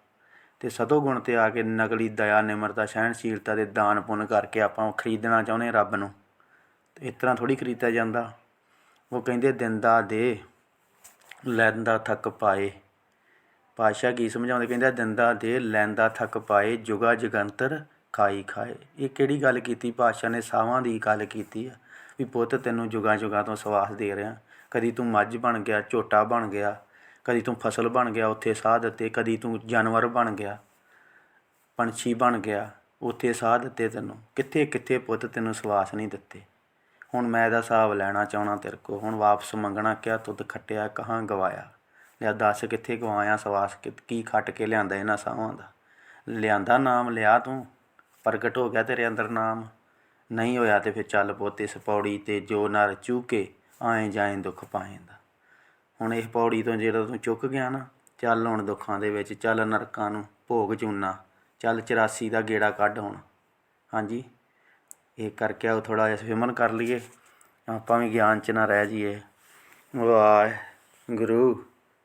Speaker 1: ਤੇ ਸਤੋ ਗੁਣ ਤੇ ਆ ਕੇ ਨਕਲੀ ਦਇਆ, ਨਿਮਰਤਾ, ਸਹਿਣਸ਼ੀਲਤਾ ਦੇ ਦਾਨ ਪੁੰਨ ਕਰਕੇ ਆਪਾਂ ਖਰੀਦਣਾ ਚਾਹੁੰਦੇ ਹਾਂ ਰੱਬ ਨੂੰ। ਇਸ ਤਰ੍ਹਾਂ ਥੋੜੀ ਖਰੀਦਿਆ ਜਾਂਦਾ। ਉਹ ਕਹਿੰਦੇ ਦਿੰਦਾ ਦੇ, ਲੈਂਦਾ ਥੱਕ ਪਾਏ। ਪਾਸ਼ਾ ਕੀ ਸਮਝਾਉਂਦੇ? ਕਹਿੰਦੇ ਦਿੰਦਾ ਦੇ ਲੈਂਦਾ ਥੱਕ ਪਾਏ, ਜੁਗਾ ਜਗੰਤਰ ਖਾਈ ਖਾਏ। ਇਹ ਕਿਹੜੀ ਗੱਲ ਕੀਤੀ? ਪਾਸ਼ਾ ਨੇ ਸਾਵਾਂ ਦੀ ਗੱਲ ਕੀਤੀ ਆ, ਵੀ ਪੁੱਤ, ਤੈਨੂੰ ਜੁਗਾ ਜੁਗਾ ਤੋਂ ਸਵਾਸ ਦੇ ਰਿਹਾ। ਕਦੀ ਤੂੰ ਮੱਝ ਬਣ ਗਿਆ, ਝੋਟਾ ਬਣ ਗਿਆ। ਕਦੀ ਤੂੰ ਫਸਲ ਬਣ ਗਿਆ, ਉੱਥੇ ਸਾਹ ਦਿੱਤੇ। ਕਦੀ ਤੂੰ ਜਾਨਵਰ ਬਣ ਗਿਆ, ਪੰਛੀ ਬਣ ਗਿਆ, ਉੱਥੇ ਸਾਹ ਦਿੱਤੇ ਤੈਨੂੰ। ਕਿੱਥੇ ਕਿੱਥੇ ਪੁੱਤ ਤੈਨੂੰ ਸਵਾਸ ਨਹੀਂ ਦਿੱਤੇ? ਹੁਣ ਮੈਂ ਇਹਦਾ ਹਿਸਾਬ ਲੈਣਾ ਚਾਹਣਾ ਤੇਰੇ ਕੋ ਹੁਣ ਵਾਪਸ ਮੰਗਣਾ ਕਿਆ? ਤੁਧ ਖੱਟਿਆ, ਕਹਾਂ ਗਵਾਇਆ? ਲਿਆ ਦੱਸ ਕਿੱਥੇ ਗਵਾਇਆ ਸਵਾਸ ਕਿ- ਕੀ ਖੱਟ ਕੇ ਲਿਆਂਦਾ ਇਹਨਾਂ ਸਾਹਾਂ ਦਾ? ਲਿਆਂਦਾ ਨਾਮ, ਲਿਆ ਤੂੰ? ਪ੍ਰਗਟ ਹੋ ਗਿਆ ਤੇਰੇ ਅੰਦਰ ਨਾਮ? ਨਹੀਂ ਹੋਇਆ ਤੇ ਫਿਰ ਚੱਲ ਪੁੱਤ, ਇਸ ਪੌੜੀ ਤੇ ਜੋ ਨਰ ਚੂਕੇ, ਆਏ ਜਾਏ ਦੁੱਖ ਪਾਏਂਦਾ ਹੁਣ ਇਸ ਪੌੜੀ ਤੋਂ ਜਿਹੜਾ ਤੂੰ ਚੁੱਕ ਗਿਆ ਨਾ, ਚੱਲ ਹੁਣ ਦੁੱਖਾਂ ਦੇ ਵਿੱਚ, ਚੱਲ ਨਰਕਾਂ ਨੂੰ ਭੋਗ ਚੁੰਨਾ। ਚੱਲ 84 ਦਾ ਗੇੜਾ ਕੱਢ ਹੁਣ। ਹਾਂਜੀ? ਇਹ ਕਰਕੇ ਆਓ ਥੋੜਾ ਜਿਹਾ ਸਵਿਮਨ ਕਰ ਲਈਏ। ਆਪਾਂ ਵੀ ਗਿਆਨ ਚ ਨਾ ਰਹਿ ਜਾਈਏ। ਵਾਹ ਗੁਰੂ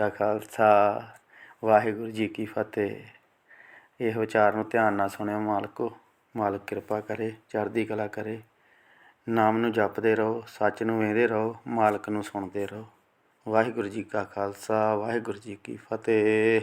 Speaker 1: ਕਾ ਖਾਲਸਾ, ਵਾਹਿਗੁਰੂ ਜੀ ਕੀ ਫਤਿਹ। ਇਹ ਵਿਚਾਰ ਨੂੰ ਧਿਆਨ ਨਾਲ ਸੁਣਿਓ, ਮਾਲਕੋ ਮਾਲਕ ਕਿਰਪਾ ਕਰੇ, ਚੜ੍ਹਦੀ ਕਲਾ ਕਰੇ। ਨਾਮ ਨੂੰ ਜਪਦੇ ਰਹੋ, ਸੱਚ ਨੂੰ ਵੇਂਦੇ ਰਹੋ, ਮਾਲਕ ਨੂੰ ਸੁਣਦੇ ਰਹੋ। ਵਾਹਿਗੁਰੂ ਜੀ ਕਾ ਖਾਲਸਾ, ਵਾਹਿਗੁਰੂ ਜੀ ਕੀ ਫਤਿਹ।